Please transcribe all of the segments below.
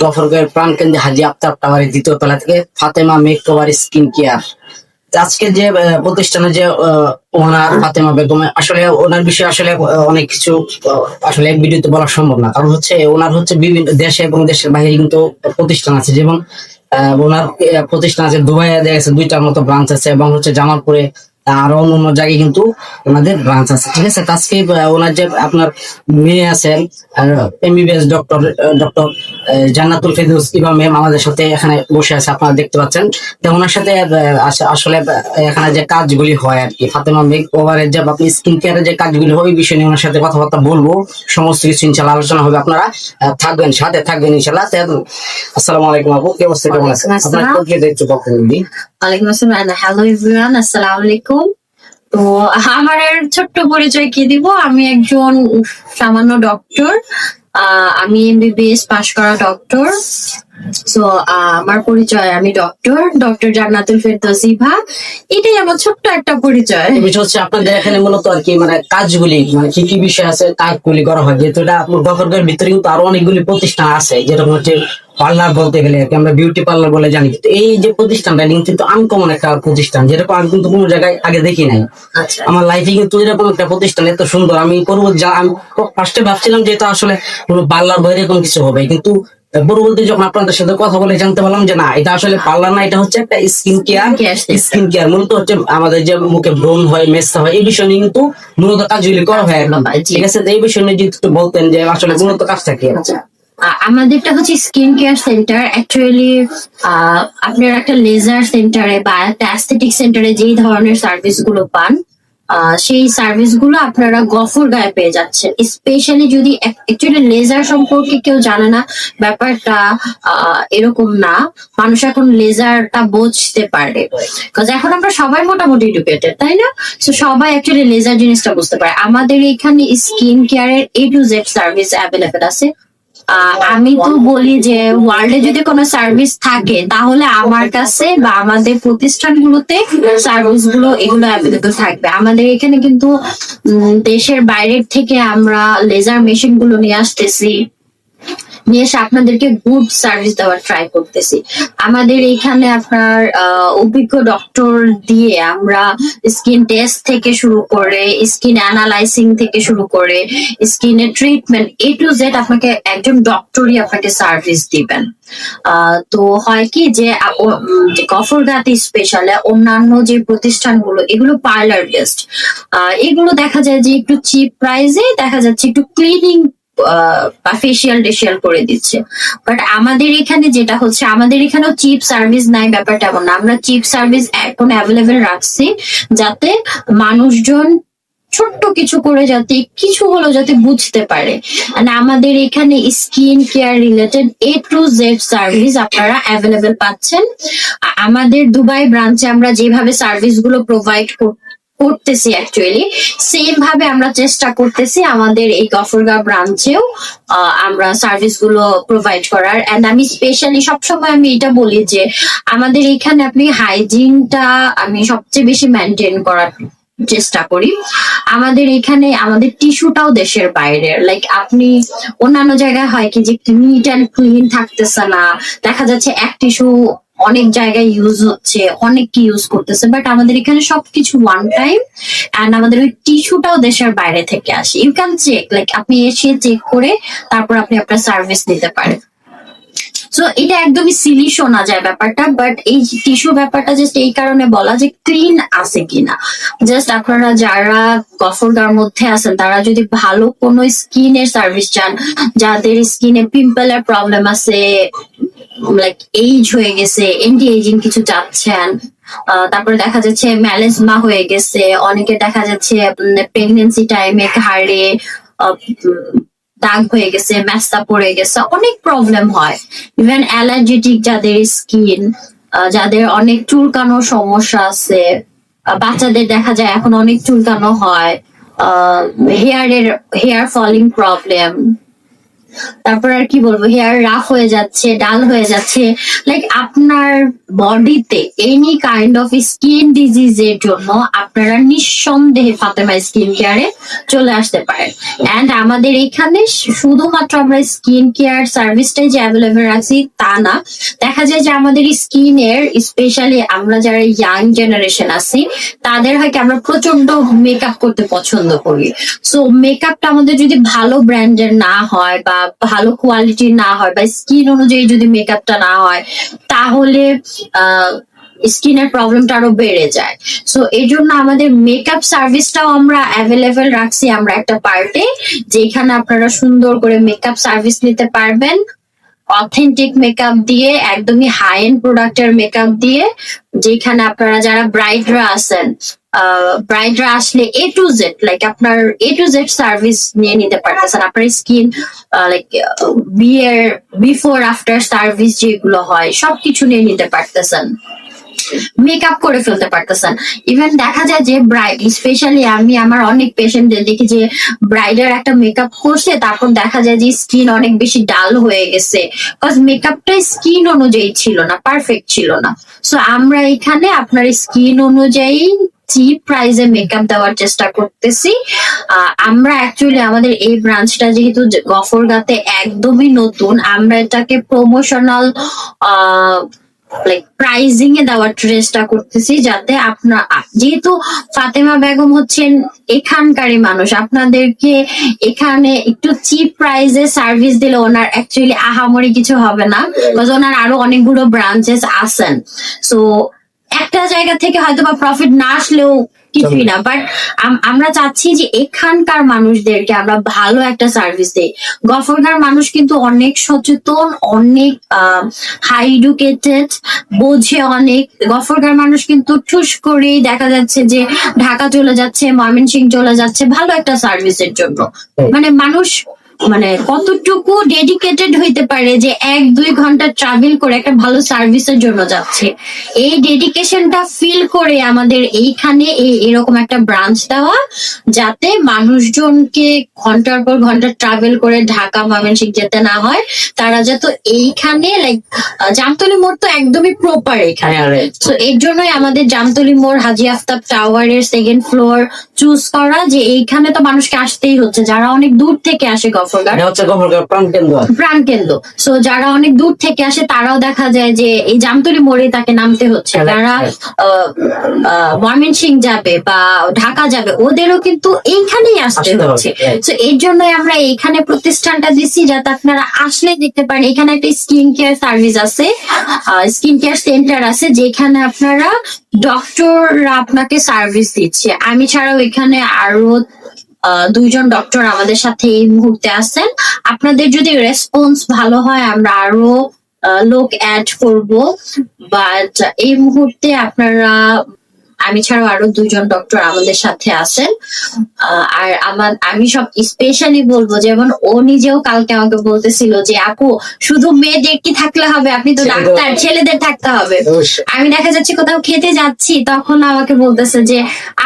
গফরগড়ের প্রাণকেন্দ্রে হাজি আফতাব টাওয়ারের দ্বিতীয় তলা থেকে ফাতেমা মেকওভার স্কিন কেয়ার। আজকে যে প্রতিষ্ঠানে যে ওনার ফাতেমা বেগম, আসলে ওনার বিষয়ে আসলে অনেক কিছু আসলে এক ভিডিওতে বলা সম্ভব না। কারণ হচ্ছে ওনার হচ্ছে বিভিন্ন দেশে এবং দেশের বাইরে কিন্তু প্রতিষ্ঠান আছে। যেমন ওনার প্রতিষ্ঠান আছে দুবাইয়ে দেখা গেছে দুইটার মতো ব্রাঞ্চ আছে এবং হচ্ছে জামালপুরে আরও অন্য অন্য জায়গায় কিন্তু ওনাদের ব্রাঞ্চ আছে ঠিক আছে? আজকে ওনার যে আপনার মেয়ে আছেন MBBS doctor doctor Jannatul Ferdous Imam ma'am আমাদের সাথে এখানে বসে আছে আপনারা দেখতে পাচ্ছেন। তো ওনার সাথে আসলে এখানে যে কাজগুলি হয় আর কি ফাতেমা মেক ওভারের যে আপনি স্কিন কেয়ারের যে কাজগুলি হয় ওই বিষয় নিয়ে ওনার সাথে কথাবার্তা বলব। সমস্ত কিছু ইনশাল্লাহ আলোচনা হবে আপনারা থাকবেন সাথে থাকবেন ইনশাল্লাহ আসসালামু আলাইকুম আপু কি অবস্থা কেমন আছেন? আপনার একটু দিন ওয়ালাইকুম আসসালাম। হ্যালো এভরিওয়ান আসসালামু আলাইকুম। তো আমার ছোট্ট পরিচয় কি দিব? আমি একজন সামান্য ডক্টর আমি এমবিবিএস পাশ করা ডক্টর সো আমার পরিচয় আমি ডক্টর ডক্টর জান্নাতুল ফেরদৌস ইভা এটাই আমার ছোট্ট একটা পরিচয়। বিষয় হচ্ছে আপনাদের এখানে মূলত আর কি মানে কাজগুলি মানে কি কি বিষয় আছে, কাজগুলি করা হয়। যেহেতু এটা আপনার গফরগড়ের ভিতরে কিন্তু আরও অনেকগুলি প্রতিষ্ঠান আছে, যেরকম হচ্ছে পার্লার বলতে গেলে আর কি আমরা বিউটি পার্লার বলে জানি। কিন্তু এই যে প্রতিষ্ঠানটা কিন্তু আনকমন একটা প্রতিষ্ঠান যেরকম আমি কিন্তু কোনো জায়গায় আগে দেখি নাই। আচ্ছা। আমার লাইফে কিন্তু এরকম একটা প্রতিষ্ঠান এত সুন্দর। আমি করব যা আমি ফার্স্টে ভাবছিলাম যে এটা আসলে কোনো পার্লার বা এরকম কিছু হবে। কিন্তু পরবর্তী যখন আপনাদের সাথে কথা বলে জানতে পারলাম যে না এটা আসলে পার্লার না এটা হচ্ছে একটা স্কিন কেয়ার স্কিন কেয়ার মূলত হচ্ছে আমাদের যে মুখে ব্রণ হয় মেস্তা হয় এই বিষয় নিয়ে কিন্তু মূলত কাজগুলি করা হয়। একদম ঠিক আছে? এই বিষয় নিয়ে যদি একটু বলতেন যে আসলে মূলত কাজটা কি? আছে আ- আমাদেরটা হচ্ছে স্কিন কেয়ার সেন্টার অ্যাকচুয়ালি আপনার একটা লেজার সেন্টারে বা একটা অ্যাস্থেটিক সেন্টারে যেই ধরনের সার্ভিসগুলো পান সেই সার্ভিসগুলো আপনারা গফর গায়ে পেয়ে যাচ্ছেন। স্পেশালি যদি অ্যাকচুয়ালি লেজার সম্পর্কে কেউ জানে না, ব্যাপারটা এরকম না। মানুষ এখন লেজারটা বুঝতে পারে। এখন আমরা সবাই মোটামুটি এডুকেটেড তাই না? তো সবাই অ্যাকচুয়ালি লেজার জিনিসটা বুঝতে পারে। আমাদের এখানে স্কিন কেয়ারের A to Z service available আছে। আমি তো বলি যে ওয়ার্ল্ডে যদি কোনো সার্ভিস থাকে, তাহলে আমার কাছে বা আমাদের প্রতিষ্ঠানগুলোতে সার্ভিসগুলো এগুলো অ্যাভেলেবল থাকবে। আমাদের এখানে কিন্তু দেশের বাইরের থেকে আমরা লেজার মেশিনগুলো নিয়ে আসতেছি। নিয়ে এসে আপনাদেরকে গুড সার্ভিস দেওয়ার ট্রাই করতেছি। আমাদের এখানে আপনার অভিজ্ঞ ডক্টর দিয়ে আমরা স্কিন টেস্ট থেকে শুরু করে স্কিন অ্যানালাইসিং থেকে শুরু করে স্কিনের ট্রিটমেন্ট এ টু জেড আপনাকে একজন ডক্টরই আপনাকে সার্ভিস দিবেন। তো হয় কি যে গফরগাতি স্পেশাল অন্যান্য যে প্রতিষ্ঠানগুলো, এগুলো পার্লার বেস্ট এগুলো দেখা যায় যে একটু চিপ প্রাইসে দেখা যাচ্ছে একটু ক্লিনিং বা ফেসিয়াল টেসিয়াল করে দিচ্ছে। বাট আমাদের এখানে যেটা হচ্ছে, আমাদের এখানেও চিপ সার্ভিস নাই, ব্যাপারটা এমন আমরা চিপ সার্ভিস এখন অ্যাভেলেবেল রাখছি যাতে মানুষজন ছোট্ট কিছু করে যাতে, কিছু হলো যাতে বুঝতে পারে। And আমাদের এখানে skin care related A to Z service আপনারা অ্যাভেলেবেল পাচ্ছেন। আমাদের দুবাই ব্রাঞ্চে আমরা যেভাবে সার্ভিসগুলো প্রোভাইড করতেছি অ্যাকচুয়ালি সেম ভাবে আমরা চেষ্টা করতেছি আমাদের এই গফরগাঁও ব্রাঞ্চেও আমরা সার্ভিসগুলো প্রোভাইড করার। এন্ড আমি স্পেশালি সবসময় আমি এটা বলি যে, আমাদের এখানে আপনি হাইজিনটা আমি সবচেয়ে বেশি মেনটেন করার চেষ্টা করি। আমাদের এখানে, আমাদের টিস্যুটাও দেশের বাইরের লাইক আপনি অন্যান্য জায়গায় হয় কি যে নিট অ্যান্ড ক্লিন থাকতেছে না। দেখা যাচ্ছে এক টিস্যু অনেক জায়গায় ইউজ হচ্ছে, অনেক কি ইউজ করতেছে বাট আমাদের এখানে সবকিছু ওয়ান টাইম এন্ড আমাদের ওই টিস্যুটাও দেশের বাইরে থেকে আসে। ইউ ক্যান চেক লাইক আপনি এসে চেক করে তারপর আপনি আপনার সার্ভিস নিতে পারেন। সো এটা একদমই সিলি শোনা যায় ব্যাপারটা বাট এই টিস্যু ব্যাপারটা জাস্ট এই কারণে বলা যে ক্লিন আছে কিনা। জাস্ট আপনারা যারা গফরগার মধ্যে আছেন, তারা যদি ভালো কোনো স্কিনের সার্ভিস চান, যাদের স্কিনে পিম্পলের প্রবলেম আছে লাইক এইজ হয়ে গেছে এন্টি এজিং কিছু চাচ্ছেন তারপরে দেখা যাচ্ছে ম্যালেজমা হয়ে গেছে, অনেকে দেখা যাচ্ছে প্রেগনেন্সি টাইমে ঘাড়ে দাগ হয়ে গেছে ম্যাস্তা পড়ে গেছে, অনেক প্রবলেম হয়। ইভেন অ্যালার্জেটিক যাদের স্কিন যাদের অনেক চুলকানোর সমস্যা আছে বাচ্চাদের দেখা যায় এখন অনেক চুলকানো হয় হেয়ারের হেয়ার ফলিং প্রবলেম তারপর আর কি বলব? হেয়ার রাফ হয়ে যাচ্ছে ডাল হয়ে যাচ্ছে। লাইক আপনার বডিতে এনি কাইন্ড অফ স্কিন ডিজিজের জন্য আপনারা নিঃসন্দেহে ফাতেমা স্কিন কেয়ারে চলে আসতে পারেন। এন্ড আমাদের এখানে শুধুমাত্র আমরা স্কিন কেয়ার সার্ভিসটাই যে অ্যাভেলেবেল রাখছি তা না। দেখা যায় যে আমাদের স্কিনের স্পেশালি আমরা যারা ইয়াং জেনারেশন আছি, তাদের হয় কি আমরা প্রচণ্ড মেকআপ করতে পছন্দ করি। সো মেকআপটা আমাদের যদি ভালো ব্র্যান্ডের না হয় বা ভালো কোয়ালিটির না হয় বা স্কিন অনুযায়ী যদি মেকআপটা না হয়, তাহলে স্কিনের প্রবলেমটা আরও বেড়ে যায়। সো এই জন্য আমাদের মেকআপ সার্ভিসটাও আমরা অ্যাভেলেবেল রাখছি আমরা একটা পার্টে যেখানে আপনারা সুন্দর করে মেকআপ সার্ভিস নিতে পারবেন। অথেন্টিক মেকআপ দিয়ে, একদমই হাই এন্ড প্রোডাক্টের মেকআপ দিয়ে, যেখানে আপনারা যারা ব্রাইডরা আছেন ব্রাইডরা আসলে এ টু জেড লাইক আপনার এ টু জেড সার্ভিস নিয়ে নিতে পারতেছেন। আপনার স্কিন লাইক বিয়ের বিফোর আফটার সার্ভিস যেগুলো হয়, সবকিছু নিয়ে নিতে পারতেছেন। মেকআপ করে ফেলতে পারতেছেন। ইভেন দেখা যায় যে ব্রাইড স্পেশালি আমি, আমার অনেক পেশেন্টদের দেখি যে ব্রাইডের একটা মেকআপ করছে, তারপর দেখা যায় যে স্কিন অনেক বেশি ডাল হয়ে গেছে। বিকজ মেকআপটা স্কিন অনুযায়ী ছিল না পারফেক্ট ছিল না। সো আমরা এখানে আপনার স্কিন অনুযায়ী চিপ প্রাইসে মেকআপ দেওয়ার চেষ্টা করতেছি। আমরা অ্যাকচুয়ালি আমাদের এই ব্রাঞ্চটা যেহেতু গফরগাতে একদমই নতুন, আমরা এটাকে প্রমোশনাল লাইক প্রাইজিং এ দেওয়ার চেষ্টা করতেছি যাতে আপনার যেহেতু ফাতেমা বেগম হচ্ছেন এখানকারই মানুষ, আপনাদেরকে এখানে একটু চিপ প্রাইজে সার্ভিস দিলে ওনার অ্যাকচুয়ালি আহামরি কিছু হবে না বিকজ ওনার আরও অনেকগুলো ব্রাঞ্চেস আছেন। সো একটা জায়গা থেকে হয়তো বা প্রফিট না আসলেও কিছুই না। বাট আমরা চাচ্ছি যে এখানকার মানুষদেরকে আমরা ভালো একটা সার্ভিস দিই। গফরগার মানুষ কিন্তু অনেক সচেতন অনেক হাই এডুকেটেড বোঝে অনেক। গফরগার মানুষ কিন্তু ঠুস করেই দেখা যাচ্ছে যে ঢাকা চলে যাচ্ছে ময়মনসিং চলে যাচ্ছে ভালো একটা সার্ভিসের জন্য। মানে মানুষ মানে কতটুকু ডেডিকেটেড হইতে পারে যে এক দুই ঘণ্টা ট্রাভেল করে একটা ভালো সার্ভিসের জন্য যাচ্ছে? এই ডেডিকেশনটা ফিল করে আমাদের এইখানে এরকম একটা ব্রাঞ্চ দেওয়া যাতে মানুষজনকে ঘণ্টার পর ঘণ্টা ট্রাভেল করে ঢাকা ময়মনসিং যেতে না হয় তারা যাতে এইখানে লাইক জামতলি মোড় তো একদমই প্রপার এখানে। হ্যাঁ তো এর জন্যই আমাদের জামতলি মোড় হাজি আফতাব টাওয়ারের সেকেন্ড ফ্লোর চুজ করা যে এইখানে তো মানুষকে আসতেই হচ্ছে যারা অনেক দূর থেকে আসে গফরগার এটা হচ্ছে গফরগাঁও প্রাণ কেন্দ্র। প্রাণ কেন্দ্র। সো যারা অনেক দূর থেকে আসে তারাও দেখা যায় যে এই জামতলি মোড়ে তাকে নামতে হচ্ছে। Correct, যারা ময়মনসিং যাবে বা ঢাকা যাবে ওদেরও কিন্তু এইখানেই আসতে হচ্ছে। তো এর জন্যই আমরা এইখানে প্রতিষ্ঠানটা দিচ্ছি যাতে আপনারা আসলে দেখতে পারেন। এখানে একটা স্কিন কেয়ার সার্ভিস আছে স্কিন কেয়ার সেন্টার আছে যেখানে আপনারা ডক্টররা আপনাকে সার্ভিস দিচ্ছে। আমি ছাড়াও এখানে আরও দুইজন ডক্টর আমাদের সাথে এই মুহূর্তে আছেন। আপনাদের যদি রেসপন্স ভালো হয়, আমরা আরও লোক অ্যাড করব। বাট এই মুহূর্তে আপনারা আমি ছাড়াও আরও দুজন ডক্টর আমাদের সাথে আছেন। আর আমার আমি সব স্পেশালি বলব যেমন ও নিজেও কালকে আমাকে বলতেছিল যে আপু শুধু মেয়েদের কি থাকলে হবে? আপনি তো ডাক্তার ছেলেদের থাকতে হবে। আমি দেখা যাচ্ছে কোথাও খেতে যাচ্ছি তখন আমাকে বলতেছে যে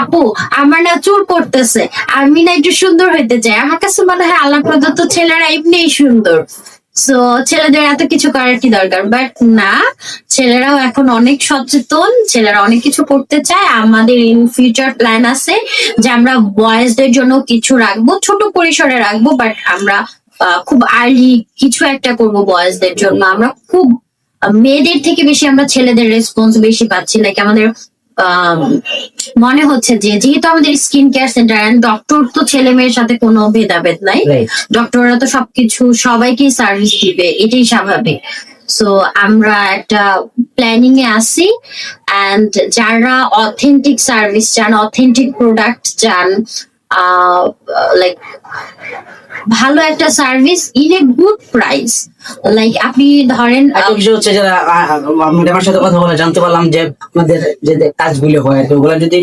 আপু আমার না চুল পড়তেছে আমি না একটু সুন্দর হইতে চাই আমার কাছে মনে হয় আল্লাহ প্রদত্ত ছেলেরা এমনিই সুন্দর। সো ছেলেদের এত কিছু করার কি দরকার? বাট না ছেলেরাও এখন অনেক সচেতন ছেলেরা অনেক কিছু করতে চায়। আমাদের ইন ফিউচার প্ল্যান আছে যে আমরা বয়েজদের জন্য কিছু রাখব ছোট পরিসরে রাখব বাট আমরা খুব আর্লি কিছু একটা করব বয়েজদের জন্য। আমরা খুব মেয়েদের থেকে বেশি আমরা ছেলেদের রেসপন্স বেশি পাচ্ছি। লাইক আমাদের আম, মনে হচ্ছে যে যেহেতু আমাদের skin care centre and doctor তো ছেলে মেয়ের সাথে কোনো ভেদাভেদ নাই। ডক্টররা তো সবকিছু সবাইকেই সার্ভিস দিবে এটাই স্বাভাবিক। সো আমরা একটা প্ল্যানিং এ আছি অ্যান্ড যারা অথেন্টিক সার্ভিস চান অথেন্টিক প্রোডাক্ট চান লাইক ভালো একটা service in a good price like আপনি ধরেন বিষয় হচ্ছে যারা ম্যাডামের সাথে কথা বলে জানতে পারলাম যে আপনাদের যে কাজগুলো হয় আর কি, ওগুলো যদি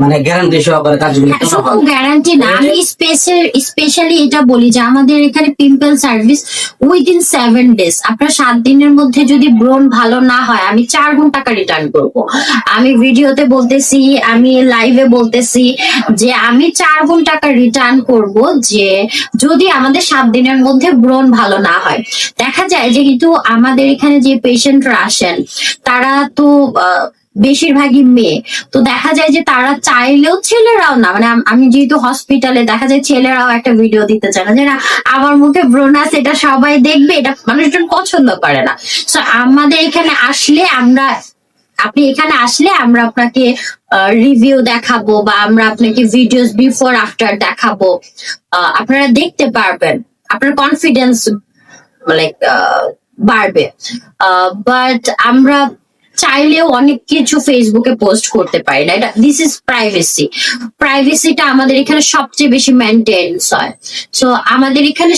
মানে গ্যারান্টি সহকারে কাজগুলো গ্যারান্টি না আমি স্পেশালি এটা বলি যে আমাদের এখানে pimple service within seven days আপনার সাত দিনের মধ্যে যদি ব্রণ ভালো না হয় আমি চার গুণ টাকা রিটার্ন করব। আমি ভিডিওতে বলতেছি আমি লাইভে বলতেছি যে আমি চার গুণ টাকা রিটার্ন করব যে যদি যদি আমাদের সাত দিনের মধ্যে ব্রণ ভালো না হয়। দেখা যায় যে কিন্তু আমাদের এখানে যে পেশেন্টরা আসেন, তারা তো বেশিরভাগই মেয়ে। তো দেখা যায় যে তারা চাইলেও ছেলেরাও না। মানে আমি যেহেতু হসপিটালে দেখা যায় ছেলেরাও একটা ভিডিও দিতে চায় না যে, না, আমার মুখে ব্রোনাস এটা সবাই দেখবে, এটা মানুষজন পছন্দ করে না। তো আমাদের এখানে আসলে আমরা, আপনি এখানে আসলে আমরা আপনাকে রিভিউ দেখাবো বা আমরা আপনাকে ভিডিওস বিফোর আফটার দেখাবো। আপনারা দেখতে পারবেন। আপনার কনফিডেন্স লাইক বাড়বে। বাট আমরা চাইলেও অনেক কিছু ফেসবুকে পোস্ট করতে পারি না। এটা দিস ইজ প্রাইভেসি প্রাইভেসিটা আমাদের এখানে সবচেয়ে বেশি মেনটেন্স হয়। সো আমাদের এখানে